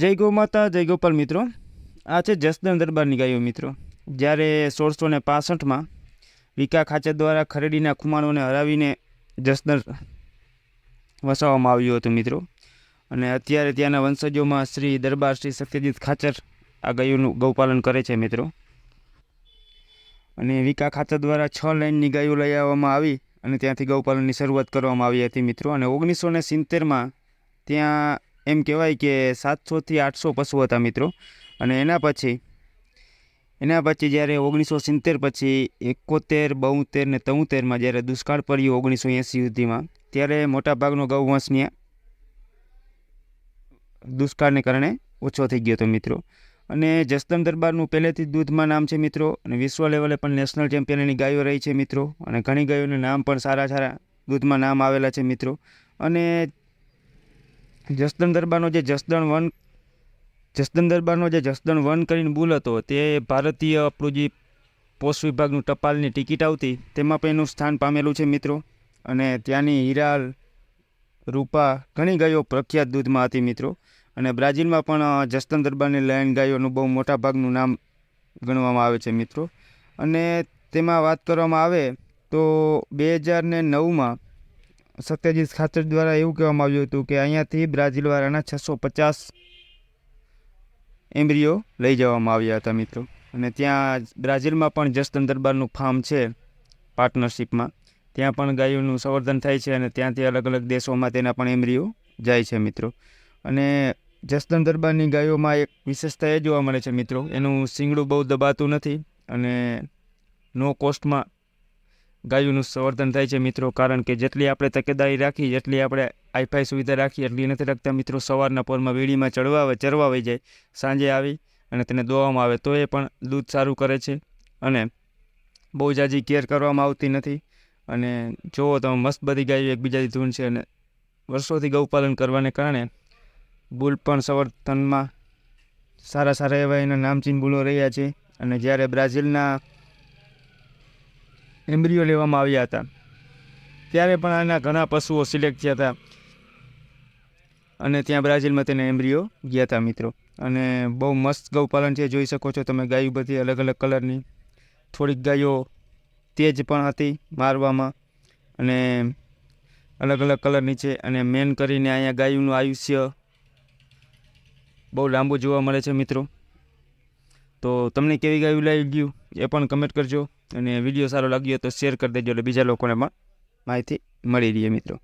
જય ગૌ માતા, જય ગોપાલ મિત્રો. આ છે જસદણ દરબારની ગાયો મિત્રો. જ્યારે સોળસો ને પાસઠમાં વિકા ખાચર દ્વારા ખરેડીના ખુમાણોને હરાવીને જસદણ વસાવવામાં આવ્યું હતું મિત્રો. અને અત્યારે ત્યાંના વંશજોમાં શ્રી દરબાર શ્રી સત્યજીત ખાચર આ ગાયોનું ગૌપાલન કરે છે મિત્રો. અને વિકા ખાચર દ્વારા છ લાઇનની ગાયો લઈ આવવામાં આવી અને ત્યાંથી ગૌપાલનની શરૂઆત કરવામાં આવી હતી મિત્રો. અને ઓગણીસો ને સિત્તેરમાં ત્યાં એમ કહેવાય કે સાતસોથી આઠસો પશુ હતા મિત્રો. અને એના પછી એના પછી જ્યારે ઓગણીસો સિત્તેર પછી એકોતેર બોતેર ને તોતેરમાં જ્યારે દુષ્કાળ પડ્યો ઓગણીસો એંસી સુધીમાં, ત્યારે મોટાભાગનો ગૌવંશ ત્યાં દુષ્કાળને કારણે ઓછો થઈ ગયો હતો મિત્રો. અને જસદમ દરબારનું પહેલેથી જ દૂધમાં નામ છે મિત્રો, અને વિશ્વ લેવલે પણ નેશનલ ચેમ્પિયનની ગાયો રહી છે મિત્રો. અને ઘણી ગાયોનું નામ પણ સારા સારા દૂધમાં નામ આવેલા છે મિત્રો. અને જસદણ દરબારનો જે જસદણ વન, જસદણ દરબારનો જે જસદણ વન કરીને બુલ હતો, તે ભારતીય આપણું જે પોસ્ટ વિભાગનું ટપાલની ટિકિટ આવતી. તેમાં પણ એનું સ્થાન પામેલું છે મિત્રો. અને ત્યાંની હિરાલ રૂપા ઘણી ગાયો પ્રખ્યાત દૂધમાં હતી મિત્રો. અને બ્રાઝિલમાં પણ જસ્તન દરબારની લાયન ગાયોનું બહુ મોટા ભાગનું નામ ગણવામાં આવે છે મિત્રો. અને તેમાં વાત કરવામાં આવે તો બે હજાર ને નવમાં સત્યજીત ખાચર દ્વારા એવું કહેવામાં આવ્યું હતું કે અહીંયાથી બ્રાઝિલવાળાના છસો પચાસ એમ્બ્રીઓ લઈ જવામાં આવ્યા હતા મિત્રો. અને ત્યાં બ્રાઝિલમાં પણ જસદન દરબારનું ફાર્મ છે પાર્ટનરશિપમાં. ત્યાં પણ ગાયોનું સંવર્ધન થાય છે અને ત્યાંથી અલગ અલગ દેશોમાં તેના પણ એમ્બ્રીઓ જાય છે મિત્રો. અને જસદન દરબારની ગાયોમાં એક વિશેષતા એ જોવા મળે છે મિત્રો, એનું શિંગડું બહુ દબાતું નથી અને નો કોસ્ટમાં ગાયોનું સંવર્ધન થાય છે મિત્રો. કારણ કે જેટલી આપણે તકેદારી રાખી, જેટલી આપણે આઈફાઈ સુવિધા રાખી, એટલી નથી રાખતા મિત્રો. સવારના પોરમાં વીડીમાં ચડવા આવે ચરવા આવી જાય, સાંજે આવી અને તેને દોવામાં આવે, તો એ પણ દૂધ સારું કરે છે. અને બહુ જાજી કેર કરવામાં આવતી નથી. અને જુઓ તમે, મસ્ત બધી ગાયો એકબીજાથી ધૂન છે અને વર્ષોથી ગૌપાલન કરવાને કારણે બુલ પણ સંવર્ધનમાં સારા સારા એવા એના નામચીન બુલો રહ્યા છે. અને જ્યારે બ્રાઝિલના એમ્બ્રિયો લેવામાં આવ્યા હતા. ત્યારે પણ આના ઘણા પશુઓ સિલેક્ટ થયા હતા. અને ત્યાં બ્રાઝિલમાં તેને એમ્બ્રિયો ગયા હતા મિત્રો. અને બહુ મસ્ત ગૌપાલન છે, જોઈ શકો છો તમે ગાયો બધી અલગ અલગ કલરની. થોડીક ગાયો તેજ પણ હતી મારવામાં. અને અલગ અલગ કલરની છે અને મેન કરીને અહીંયા ગાયુંનું આયુષ્ય બહુ લાંબુ જોવા મળે છે મિત્રો. તો તમને કેવી ગાયું લાગી ગયું એ પણ કમેન્ટ કરજો. અને વીડિયો સારો લાગ્યો તો શેર કરી દેજો એટલે બીજા લોકોને પણ માહિતી મળી રહે મિત્રો.